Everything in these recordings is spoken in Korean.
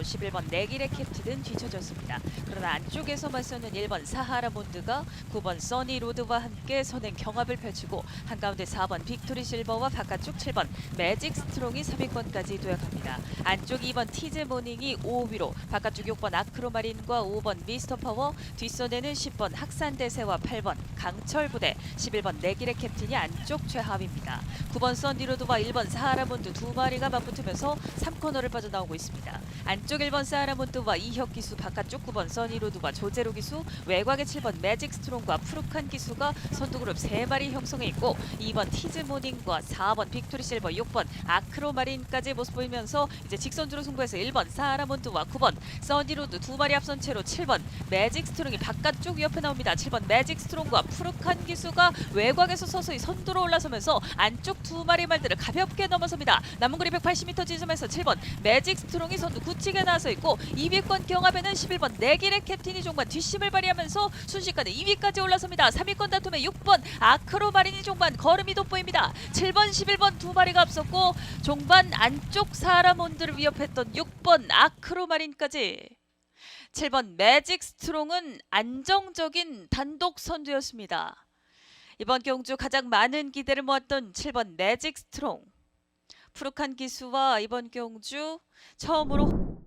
두드러졌고 11번 내길의 캡틴은 뒤쳐졌습니다. 그러나 안쪽에서 맞서는 1번 사하라 몬드가 9번 써니 로드와 함께 선행 경합을 펼치고 한가운데 4번 빅토리 실버와 바깥쪽 7번 매직 스트롱이 3위권까지 도약합니다. 안쪽 2번 티즈 모닝이 5위로 바깥쪽 6번 아크로마린과 5번 미스터 파워 뒷선에는 10번 학산대세와 8번 강철 부대 11번 내길의 캡틴이 안쪽 최하위입니다. 9번 썬디로드와 1번 사하라 몬드 두 마리가 맞붙으면서 3코너를 빠져나오고 있습니다. 안쪽 1번 사하라몬드와 이혁 기수, 바깥쪽 9번 써니로드와 조제로 기수, 외곽의 7번 매직 스트롱과 푸르칸 기수가 선두그룹 3마리 형성해 있고 2번 티즈 모닝과 4번 빅토리 실버, 6번 아크로마린까지 모습 보이면서 이제 직선주로 승부해서 1번 사하라몬드와 9번 써니로드 두 마리 앞선 채로 7번 매직 스트롱이 바깥쪽 옆에 나옵니다. 7번 매직 스트롱과 푸르칸 기수가 외곽에서 서서히 선두로 올라서면서 안쪽 두 마리 말들을 가볍게 넘어섭니다. 남은 거리 180m 지점에서 7번 매직 스트롱이 선두 굳히게 나서 있고 2위권 경합에는 11번 내길의 캡틴이 종반 뒷심을 발휘하면서 순식간에 2위까지 올라섭니다. 3위권 다툼에 6번 아크로마린이 종반 걸음이 돋보입니다. 7번 11번 두 마리가 앞섰고 종반 안쪽 사라몬드를 위협했던 6번 아크로마린까지 7번 매직 스트롱은 안정적인 단독 선두였습니다. 이번 경주 가장 많은 기대를 모았던 7번 매직 스트롱. 푸르칸 기수와 이번 경주 처음으로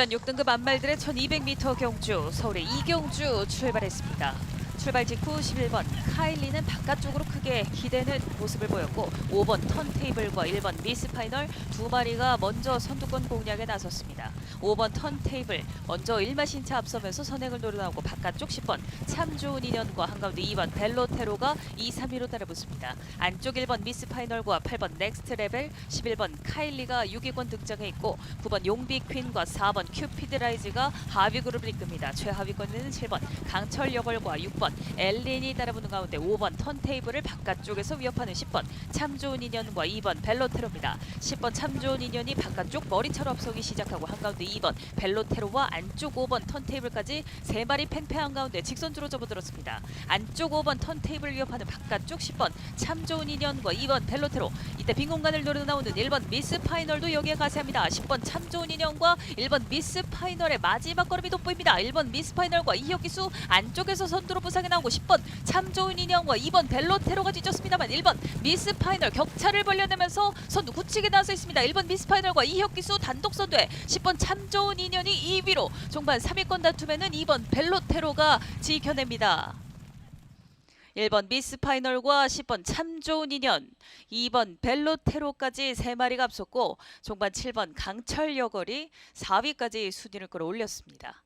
국산 6등급 안말들의 1200m 경주 서울의 이경주 출발했습니다. 출발 직후 11번 카일리는 바깥쪽으로 크게 기대는 모습을 보였고 5번 턴테이블과 1번 미스파이널 두 마리가 먼저 선두권 공략에 나섰습니다. 5번 턴테이블 먼저 1마신차 앞서면서 선행을 노려나오고 바깥쪽 10번 참 좋은 인연과 한가운데 2번 벨로테로가 2, 3위로 따라붙습니다. 안쪽 1번 미스 파이널과 8번 넥스트 레벨 11번 카일리가 6위권 등장해 있고 9번 용비 퀸과 4번 큐피드 라이즈가 하위 그룹을 이끕니다. 최하위권에는 7번 강철 여벌과 6번 엘린이 따라붙는 가운데 5번 턴테이블을 바깥쪽에서 위협하는 10번 참 좋은 인연과 2번 벨로테로입니다. 10번 참 좋은 인연이 바깥쪽 머리차로 앞서기 시작하고 한가운데 2번 벨로테로와 안쪽 5번 턴테이블까지 세 마리 팽팽한 가운데 직선주로 접어들었습니다. 안쪽 5번 턴테이블 위협하는 바깥쪽 10번 참 좋은 인연과 2번 벨로테로 이때 빈 공간을 노려 나오는 1번 미스 파이널도 여기에 가세합니다. 10번 참 좋은 인연과 1번 미스 파이널의 마지막 걸음이 돋보입니다. 1번 미스 파이널과 이혁 기수 안쪽에서 선두로 부상에 나오고 10번 참 좋은 인연과 2번 벨로테로가 뒤졌습니다만 1번 미스 파이널 격차를 벌려내면서 선두 굳히게 나서 있습니다. 1번 미스 파이널과 이혁 기수 단독 선두에 10번 참 좋은 인연이 2위로 종반 3위권 다툼에는 2번 벨로테로가 지켜냅니다. 1번 미스 파이널과 10번 참 좋은 인연, 2번 벨로테로까지 세 마리가 앞섰고 종반 7번 강철 여걸이 4위까지 순위를 끌어올렸습니다.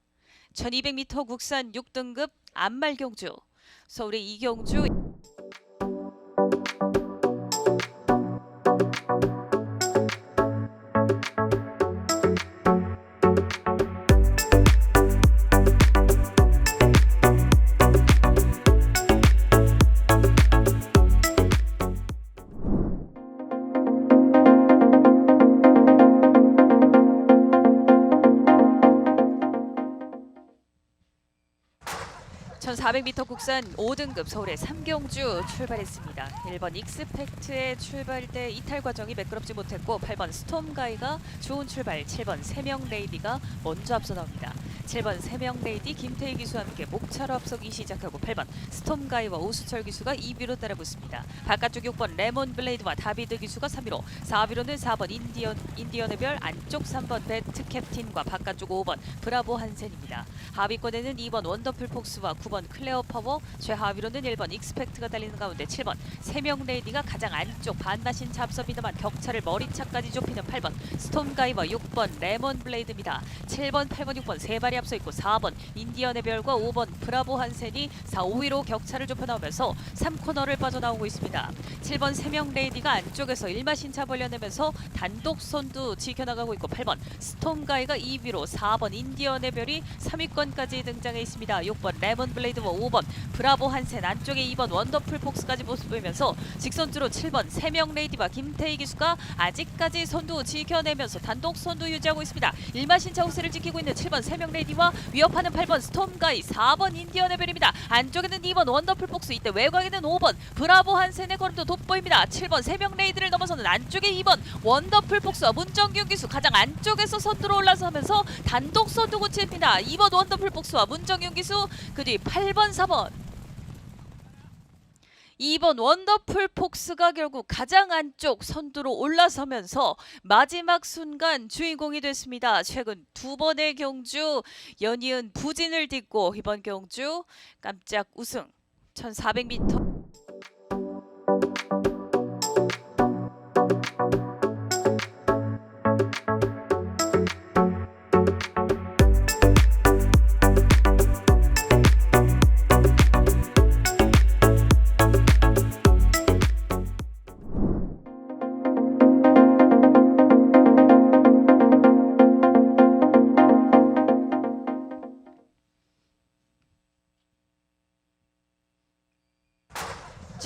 1200m 국산 6등급 안말 경주 서울의 이경주 400m 국산 5등급 서울의 삼경주 출발했습니다. 1번 익스펙트의 출발대 이탈 과정이 매끄럽지 못했고 8번 스톰가이가 좋은 출발, 7번 세명 레이디가 먼저 앞서 나옵니다. 7번 세명 레이디 김태희 기수와 함께 목차로 앞서기 시작하고 8번 스톰가이와 오수철 기수가 2위로 따라붙습니다. 바깥쪽 6번 레몬 블레이드와 다비드 기수가 3위로 4위로는 4번 인디언 인디언의 별 안쪽 3번 배트 캡틴과 바깥쪽 5번 브라보 한센입니다. 하위권에는 2번 원더풀 폭스와 9번 클레어 파워, 최하위로는 1번 익스펙트가 달리는 가운데 7번 세명 레이디가 가장 안쪽 반마신 잡섭이다만 격차를 머리차까지 좁히는 8번 스톰가이와 6번 레몬 블레이드입니다. 7번, 8번, 6번 세 마리 앞서 있고 4번 인디언의 별과 5번 브라보 한센이 4, 5위로 격차를 좁혀 나오면서 3코너를 빠져나오고 있습니다. 7번 세명 레이디가 안쪽에서 일마신 차 벌려내면서 단독 선두 지켜나가고 있고 8번 스톰가이가 2위로 4번 인디언의 별이 3위 권까지 등장해 있습니다. 6번 레몬 블레이드와 5번 브라보 한센 안쪽에 2번 원더풀 폭스까지 모습 보이면서 직선주로 7번 세명 레이디와 김태희 기수가 아직까지 선두 지켜내면서 단독 선두 유지하고 있습니다. 일마 신차 호세를 지키고 있는 7번 세명 레이디와 위협하는 8번 스톰가이 4번 인디언의 별입니다. 안쪽에는 2번 원더풀 폭스 이때 외곽에는 5번 브라보 한센의 걸음도 돋보입니다. 7번 세명 레이디를 넘어서는 안쪽에 2번 원더풀 폭스와 문정균 기수 가장 안쪽에서 선두로 올라서면서 단독 선두 고치입니다. 2번 원 더풀 폭스와 문정균 기수 그 뒤 8번 4번. 2번 원더풀 폭스가 결국 가장 안쪽 선두로 올라서면서 마지막 순간 주인공이 됐습니다. 최근 두 번의 경주 연이은 부진을 딛고 이번 경주 깜짝 우승. 1400m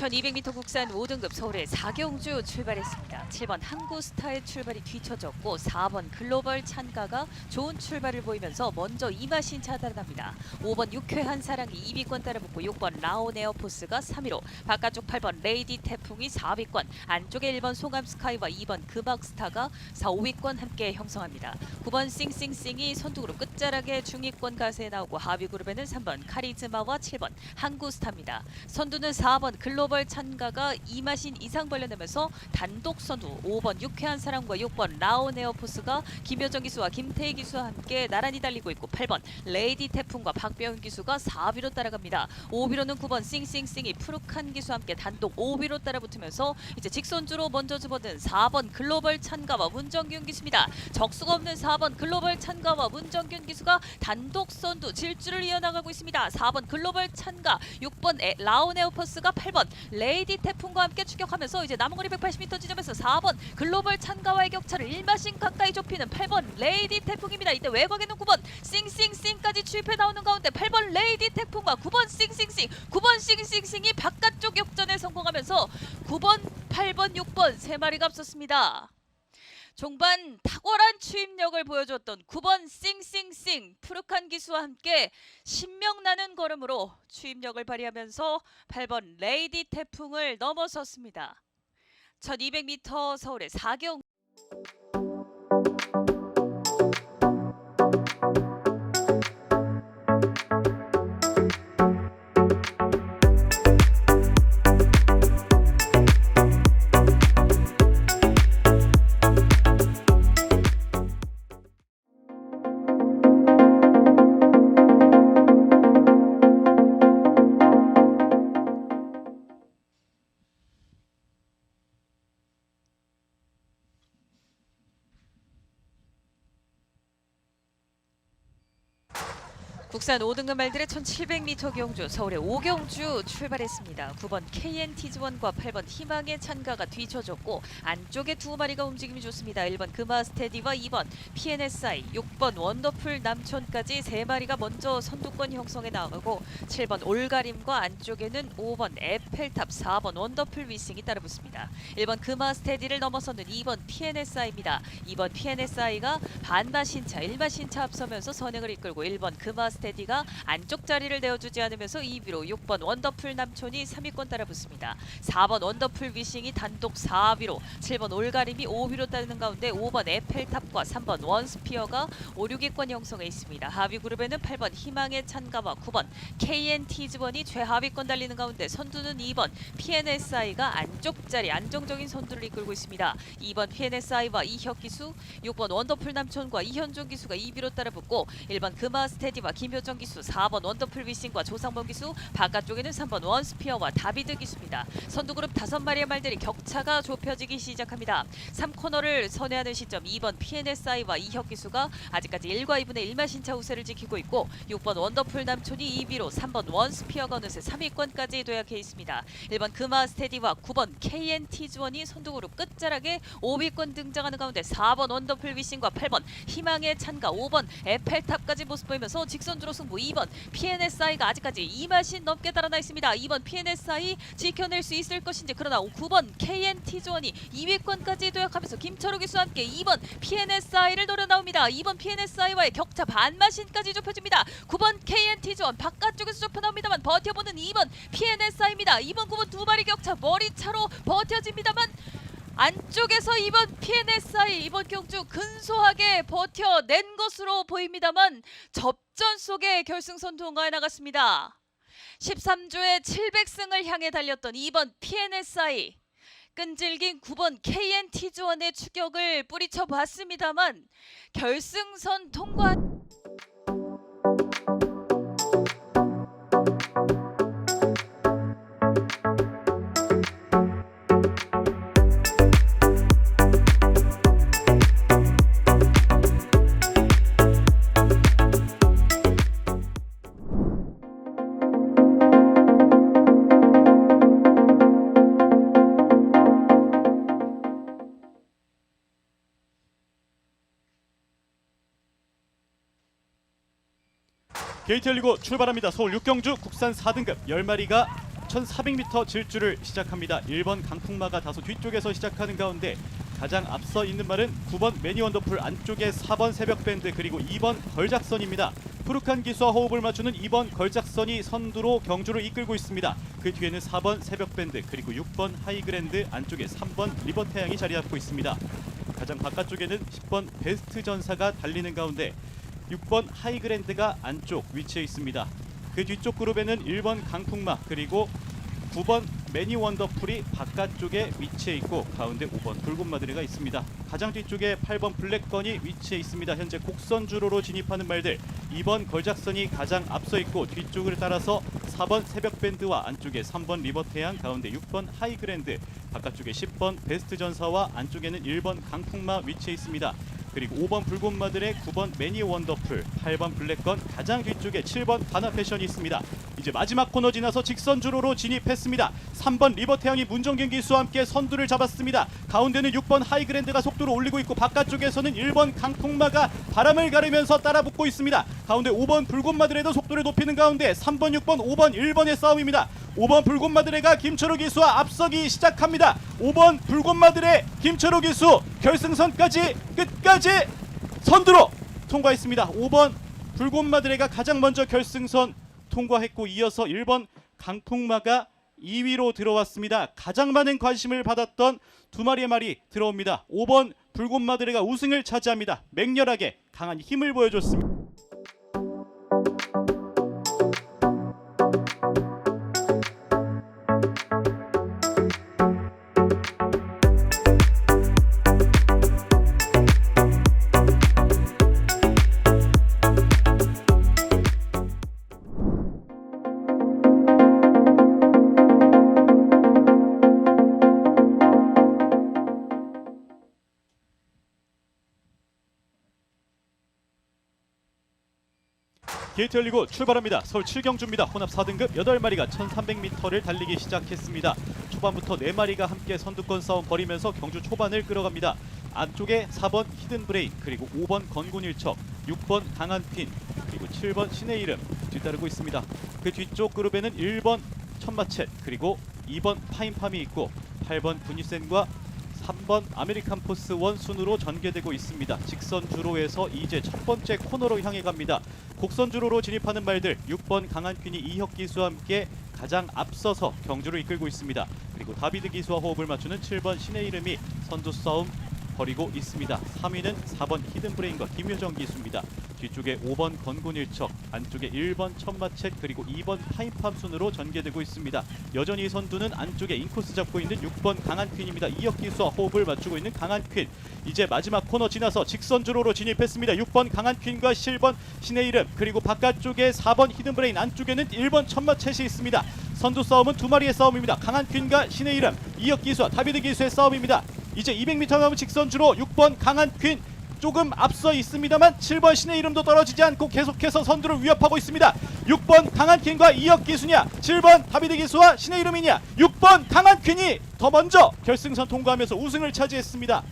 (1200m) 국산 5등급 서울의 4경주 출발했습니다. 7번 항구스타의 출발이 뒤쳐졌고 4번 글로벌 찬가가 좋은 출발을 보이면서 먼저 이마신 차단합니다. 5번 육회한 사랑이 2위권 따라붙고 6번 라온 에어포스가 3위로 바깥쪽 8번 레이디 태풍이 4위권 안쪽에 1번 송암 스카이와 2번 금악스타가 4, 5위권 함께 형성합니다. 9번 싱싱싱이 선두그룹 끝자락에 중위권 가세에 나오고 하위 그룹에는 3번 카리즈마와 7번 항구스타입니다. 선두는 4번 글로벌 찬가가 이마신 이상 벌려내면서 단독 선두 5번 유쾌한 사람과 6번 라온 에어포스가 김효정 기수와 김태희 기수와 함께 나란히 달리고 있고 8번 레이디 태풍과 박병훈 기수가 4위로 따라갑니다. 5위로는 9번 싱싱싱이 푸르칸 기수와 함께 단독 5위로 따라붙으면서 이제 직선주로 먼저 접어든 4번 글로벌 찬가와 문정균 기수입니다. 적수가 없는 4번 글로벌 찬가와 문정균 기수가 단독 선두 질주를 이어나가고 있습니다. 4번 글로벌 찬가, 6번 에, 라온 에어포스가 8번 레이디 태풍과 함께 추격하면서 이제 남은 거리 180m 지점에서 4번 글로벌 찬가와의 격차를 1마신 가까이 좁히는 8번 레이디 태풍입니다. 이때 외곽에는 9번 싱싱싱까지 추입해 나오는 가운데 8번 레이디 태풍과 9번 싱싱싱, 9번 싱싱싱이 바깥쪽 역전에 성공하면서 9번, 8번, 6번 세 마리가 앞섰습니다. 종반 탁월한 추임력을 보여줬던 9번 싱싱싱 푸르칸 기수와 함께 신명나는 걸음으로 추임력을 발휘하면서 8번 레이디 태풍을 넘어섰습니다. 1200m 서울의 4경 국산 5등급 말들의 1700m 경주 서울의 5경주 출발했습니다. 9번 KN티즈원과 8번 희망의 찬가가 뒤쳐졌고 안쪽에 두 마리가 움직임이 좋습니다. 1번 금화스테디와 2번 PNSI, 6번 원더풀 남촌까지 세 마리가 먼저 선두권 형성에 나오고 7번 올가림과 안쪽에는 5번 에펠탑, 4번 원더풀 위싱이 따라붙습니다. 1번 금화스테디를 넘어서는 2번 PNSI입니다. 2번 PNSI가 반마신차, 1마신차 앞서면서 선행을 이끌고 1번 금화스테디 가 안쪽 자리를 내어주지 않으면서 2위로 6번 원더풀 남촌이 3위권 따라붙습니다. 4번 원더풀 위싱이 단독 4위로 7번 올가림이 5위로 따르는 가운데 5번 에펠탑과 3번 원스피어가 5, 6위권 형성해 있습니다. 하위 그룹에는 8번 희망의 찬가와 9번 KN티즈원이 최하위권 달리는 가운데 선두는 2번 PNSI가 안쪽 자리 안정적인 선두를 이끌고 있습니다. 2번 PNSI와 이혁 기수, 6번 원더풀 남촌과 이현종 기수가 2위로 따라붙고 1번 금화 스테디와 김김 효정 기수, 4번 원더풀 위싱과 조상범 기수, 바깥쪽에는 3번 원스피어와 다비드 기수입니다. 선두그룹 5마리의 말들이 격차가 좁혀지기 시작합니다. 3코너를 선회하는 시점 2번 PNSI와 이혁 기수가 아직까지 1과 2분의 1마 신차 우세를 지키고 있고 6번 원더풀 남촌이 2위로 3번 원스피어가 어느새 3위권까지 도약해 있습니다. 1번 금화 스테디와 9번 KNT 주원이 선두그룹 끝자락에 5위권 등장하는 가운데 4번 원더풀 위싱과 8번 희망의 찬가 5번 에펠탑까지 모습 보이면서 직선 주로 승부 2번 PNSI가 아직까지 2마신 넘게 달아나 있습니다. 2번 PNSI 지켜낼 수 있을 것인지 그러나 9번 KNT 조원이 2위권까지 도약하면서 김철우 기수와 함께 2번 PNSI를 노려 나옵니다. 2번 PNSI와의 격차 반마신까지 좁혀집니다. 9번 KNT 조원 바깥쪽에서 좁혀 나옵니다만 버텨보는 2번 PNSI입니다. 2번 9번 두 마리 격차 머리차로 버텨집니다만 안쪽에서 이번 PNSI 이번 경주 근소하게 버텨낸 것으로 보입니다만 접전 속에 결승선 통과해 나갔습니다. 13조의 700승을 향해 달렸던 2번 PNSI 끈질긴 9번 KNT 조원의 추격을 뿌리쳐 봤습니다만 결승선 통과 게이트 열리고 출발합니다. 서울 6경주 국산 4등급 10마리가 1400m 질주를 시작합니다. 1번 강풍마가 다소 뒤쪽에서 시작하는 가운데 가장 앞서 있는 말은 9번 매니 원더풀 안쪽에 4번 새벽밴드 그리고 2번 걸작선입니다. 푸르칸 기수와 호흡을 맞추는 2번 걸작선이 선두로 경주를 이끌고 있습니다. 그 뒤에는 4번 새벽밴드 그리고 6번 하이그랜드 안쪽에 3번 리버태양이 자리 잡고 있습니다. 가장 바깥쪽에는 10번 베스트 전사가 달리는 가운데 6번 하이그랜드가 안쪽 위치해 있습니다. 그 뒤쪽 그룹에는 1번 강풍마 그리고 9번 매니 원더풀이 바깥쪽에 위치해 있고 가운데 5번 붉은 마드리가 있습니다. 가장 뒤쪽에 8번 블랙건이 위치해 있습니다. 현재 곡선 주로로 진입하는 말들 2번 걸작선이 가장 앞서 있고 뒤쪽을 따라서 4번 새벽밴드와 안쪽에 3번 리버태양 가운데 6번 하이그랜드 바깥쪽에 10번 베스트 전사와 안쪽에는 1번 강풍마 위치해 있습니다. 그리고 5번 붉은 마들의 9번 매니 원더풀, 8번 블랙건, 가장 뒤쪽에 7번 바나 패션이 있습니다. 이제 마지막 코너 지나서 직선 주로로 진입했습니다. 3번 리버태양이 문정경 기수와 함께 선두를 잡았습니다. 가운데는 6번 하이그랜드가 속도를 올리고 있고 바깥쪽에서는 1번 강풍마가 바람을 가르면서 따라붙고 있습니다. 가운데 5번 붉은 마들에도 속도를 높이는 가운데 3번, 6번, 5번, 1번의 싸움입니다. 5번 붉은 마드레가 김철우 기수와 앞서기 시작합니다. 5번 붉은 마드레 김철우 기수 결승선까지 끝까지 선두로 통과했습니다. 5번 붉은 마드레가 가장 먼저 결승선 통과했고 이어서 1번 강풍마가 2위로 들어왔습니다. 가장 많은 관심을 받았던 두 마리의 말이 들어옵니다. 5번 붉은 마드레가 우승을 차지합니다. 맹렬하게 강한 힘을 보여줬습니다. 게이트 열리고 출발합니다. 서울 7경주입니다. 혼합 4등급 8마리가 1300m를 달리기 시작했습니다. 초반부터 4마리가 함께 선두권 싸움 벌이면서 경주 초반을 끌어갑니다. 안쪽에 4번 히든 브레인 그리고 5번 건군 일척 6번 강한 핀 그리고 7번 신의 이름 뒤따르고 있습니다. 그 뒤쪽 그룹에는 1번 천마쳇 그리고 2번 파인팜이 있고 8번 분이센과 3번 아메리칸 포스 원 순으로 전개되고 있습니다. 직선 주로에서 이제 첫 번째 코너로 향해 갑니다. 곡선 주로로 진입하는 말들 6번 강한 퀸이 이혁 기수와 함께 가장 앞서서 경주를 이끌고 있습니다. 그리고 다비드 기수와 호흡을 맞추는 7번 신의 이름이 선두 싸움 벌이고 있습니다. 3위는 4번 히든 브레인과 김효정 기수입니다. 뒤쪽에 5번 건곤일척, 안쪽에 1번 천마책 그리고 2번 파인팜 순으로 전개되고 있습니다. 여전히 선두는 안쪽에 인코스 잡고 있는 6번 강한 퀸입니다. 이혁 기수와 호흡을 맞추고 있는 강한 퀸. 이제 마지막 코너 지나서 직선 주로로 진입했습니다. 6번 강한 퀸과 7번 신의 이름 그리고 바깥쪽에 4번 히든브레인 안쪽에는 1번 천마챗이 있습니다. 선두 싸움은 두 마리의 싸움입니다. 강한 퀸과 신의 이름 이혁 기수와 다비드 기수의 싸움입니다. 이제 200m 남은 직선주로 6번 강한 퀸 조금 앞서 있습니다만 7번 신의 이름도 떨어지지 않고 계속해서 선두를 위협하고 있습니다. 6번 강한 퀸과 이혁 기수냐 7번 다비드 기수와 신의 이름이냐 6번 강한 퀸이 더 먼저 결승선 통과하면서 우승을 차지했습니다.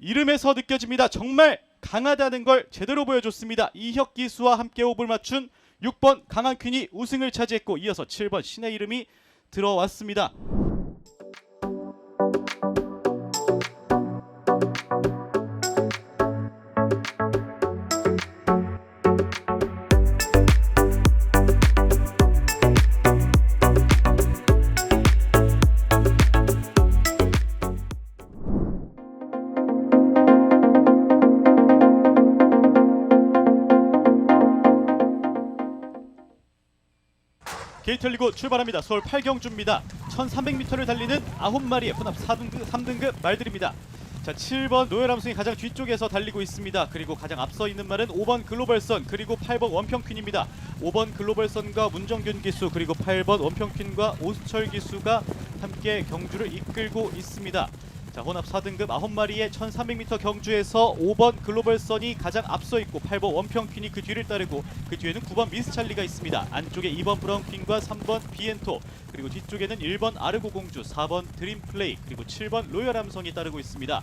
이름에서 느껴집니다. 정말 강하다는 걸 제대로 보여줬습니다. 이혁 기수와 함께 호흡을 맞춘 6번 강한 퀸이 우승을 차지했고 이어서 7번 신의 이름이 들어왔습니다. 열리고 출발합니다. 서울 8경주입니다. 1300m를 달리는 9마리의 혼합 4등급, 3등급 말들입니다. 자, 7번 노열함승이 가장 뒤쪽에서 달리고 있습니다. 그리고 가장 앞서 있는 말은 5번 글로벌선 그리고 8번 원평퀸입니다. 5번 글로벌선과 문정균 기수 그리고 8번 원평퀸과 오수철 기수가 함께 경주를 이끌고 있습니다. 자, 혼합 4등급 9마리의 1300m 경주에서 5번 글로벌선이 가장 앞서 있고 8번 원평퀸이 그 뒤를 따르고 그 뒤에는 9번 미스찰리가 있습니다. 안쪽에 2번 브라운퀸과 3번 비엔토 그리고 뒤쪽에는 1번 아르고 공주, 4번 드림플레이 그리고 7번 로열 함성이 따르고 있습니다.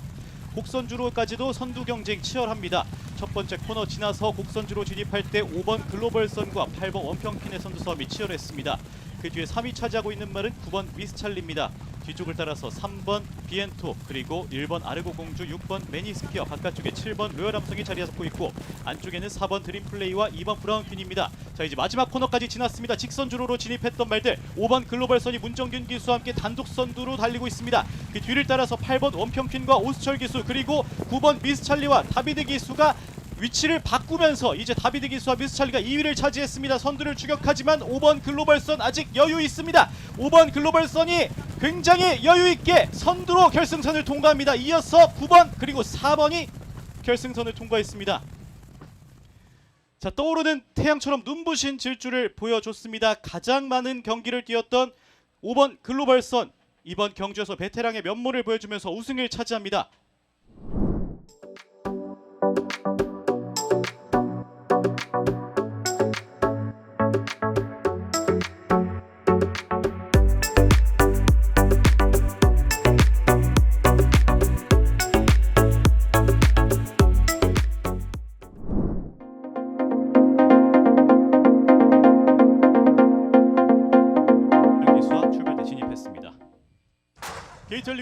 곡선주로까지도 선두 경쟁 치열합니다. 첫 번째 코너 지나서 곡선주로 진입할 때 5번 글로벌선과 8번 원평퀸의 선두 싸움이 치열했습니다. 그 뒤에 3위 차지하고 있는 말은 9번 미스찰리입니다. 뒤쪽을 따라서 3번 비엔토 그리고 1번 아르고 공주 6번 매니스피어 바깥쪽에 7번 로열 함성이 자리 잡고 있고 안쪽에는 4번 드림플레이와 2번 브라운퀸입니다. 자 이제 마지막 코너까지 지났습니다. 직선 주로로 진입했던 말들 5번 글로벌선이 문정균 기수와 함께 단독 선두로 달리고 있습니다. 그 뒤를 따라서 8번 원평퀸과 오수철 기수 그리고 9번 미스찰리와 다비드 기수가 위치를 바꾸면서 이제 다비드 기수와 미스찰리가 2위를 차지했습니다. 선두를 추격하지만 5번 글로벌선 아직 여유 있습니다. 5번 글로벌선이 굉장히 여유 있게 선두로 결승선을 통과합니다. 이어서 9번 그리고 4번이 결승선을 통과했습니다. 자 떠오르는 태양처럼 눈부신 질주를 보여줬습니다. 가장 많은 경기를 뛰었던 5번 글로벌선 이번 경주에서 베테랑의 면모를 보여주면서 우승을 차지합니다.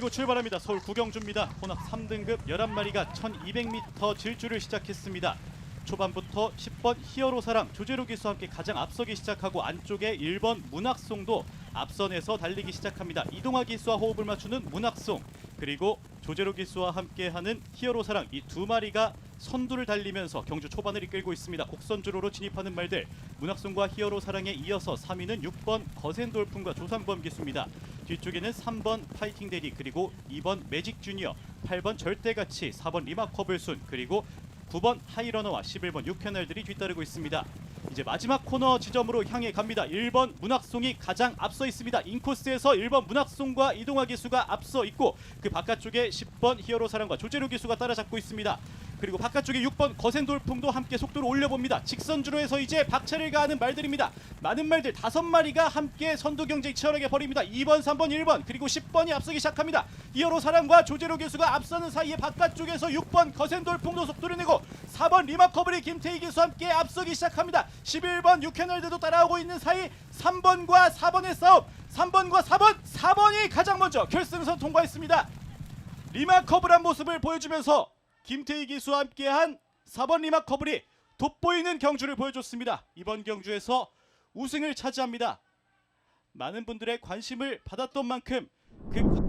열리고 출발합니다. 서울 구경주입니다. 혼합 3등급 11마리가 1200m 질주를 시작했습니다. 초반부터 10번 히어로 사랑 조재로 기수와 함께 가장 앞서기 시작하고 안쪽에 1번 문학송도 앞선에서 달리기 시작합니다. 이동화 기수와 호흡을 맞추는 문학송 그리고 조재로 기수와 함께하는 히어로 사랑 이 두 마리가 선두를 달리면서 경주 초반을 이끌고 있습니다. 곡선주로로 진입하는 말들 문학송과 히어로 사랑에 이어서 3위는 6번 거센 돌풍과 조상범 기수입니다. 뒤쪽에는 3번 파이팅 대리 그리고 2번 매직 주니어 8번 절대가치 4번 리마 커블순 그리고 9번 하이러너와 11번 육캐널들이 뒤따르고 있습니다. 이제 마지막 코너 지점으로 향해 갑니다. 1번 문학송이 가장 앞서 있습니다. 인코스에서 1번 문학송과 이동화 기수가 앞서 있고 그 바깥쪽에 10번 히어로 사랑과 조재로 기수가 따라잡고 있습니다. 그리고 바깥쪽에 6번 거센 돌풍도 함께 속도를 올려봅니다. 직선주로에서 이제 박차를 가하는 말들입니다. 많은 말들 다섯 마리가 함께 선두 경쟁 치열하게 벌입니다. 2번, 3번, 1번 그리고 10번이 앞서기 시작합니다. 이어로 사랑과 조재로 교수가 앞서는 사이에 바깥쪽에서 6번 거센 돌풍도 속도를 내고 4번 리마커블이 김태희 기수와 함께 앞서기 시작합니다. 11번 유캐널드도 따라오고 있는 사이 3번과 4번의 싸움 3번과 4번 4번이 가장 먼저 결승선 통과했습니다. 리마커블한 모습을 보여주면서 김태희 기수와 함께한 4번 리마커블이 돋보이는 경주를 보여줬습니다. 이번 경주에서 우승을 차지합니다. 많은 분들의 관심을 받았던 만큼 그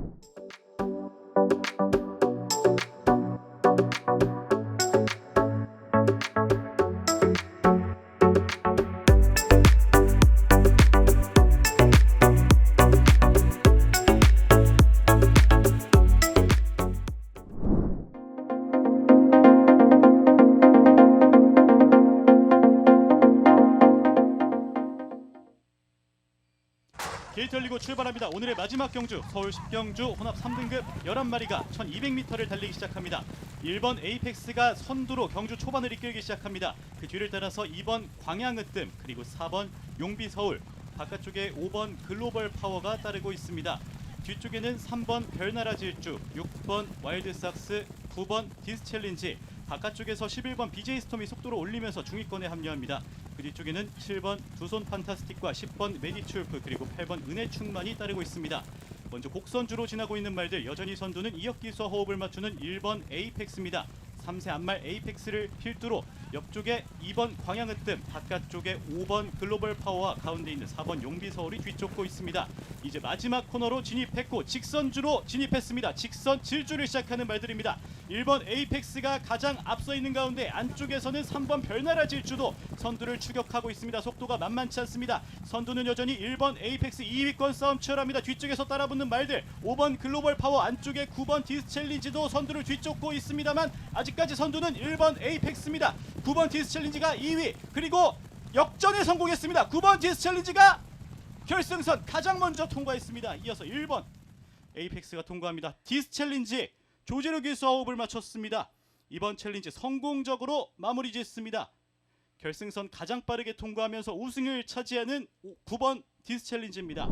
열리고 출발합니다. 오늘의 마지막 경주 서울 10경주 혼합 3등급 11마리가 1200m를 달리기 시작합니다. 1번 에이펙스가 선두로 경주 초반을 이끌기 시작합니다. 그 뒤를 따라서 2번 광양으뜸 그리고 4번 용비 서울 바깥쪽에 5번 글로벌 파워가 따르고 있습니다. 뒤쪽에는 3번 별나라 질주, 6번 와일드삭스, 9번 디스챌린지, 바깥쪽에서 11번 BJ 스톰이 속도를 올리면서 중위권에 합류합니다. 그 뒤쪽에는 7번 두손 판타스틱과 10번 메디출프 그리고 8번 은혜충만이 따르고 있습니다. 먼저 곡선주로 지나고 있는 말들 여전히 선두는 이역기수와 호흡을 맞추는 1번 에이펙스입니다. 3세 안말 에이펙스를 필두로 옆쪽에 2번 광양으뜸 바깥쪽에 5번 글로벌 파워와 가운데 있는 4번 용비 서울이 뒤쫓고 있습니다. 이제 마지막 코너로 진입했고 직선주로 진입했습니다. 직선 질주를 시작하는 말들입니다. 1번 에이펙스가 가장 앞서 있는 가운데 안쪽에서는 3번 별나라 질주도 선두를 추격하고 있습니다. 속도가 만만치 않습니다. 선두는 여전히 1번 에이펙스 2위권 싸움 치열합니다. 뒤쪽에서 따라붙는 말들 5번 글로벌 파워 안쪽에 9번 디스 챌린지도 선두를 뒤쫓고 있습니다만 아직 까지 선두는 1번 에이펙스입니다. 9번 디스 챌린지가 2위 그리고 역전에 성공했습니다. 9번 디스 챌린지가 결승선 가장 먼저 통과했습니다. 이어서 1번 에이펙스가 통과합니다. 디스 챌린지 조제로 기수 호흡을 맞췄습니다. 이번 챌린지 성공적으로 마무리 짓습니다. 결승선 가장 빠르게 통과하면서 우승을 차지하는 9번 디스 챌린지입니다.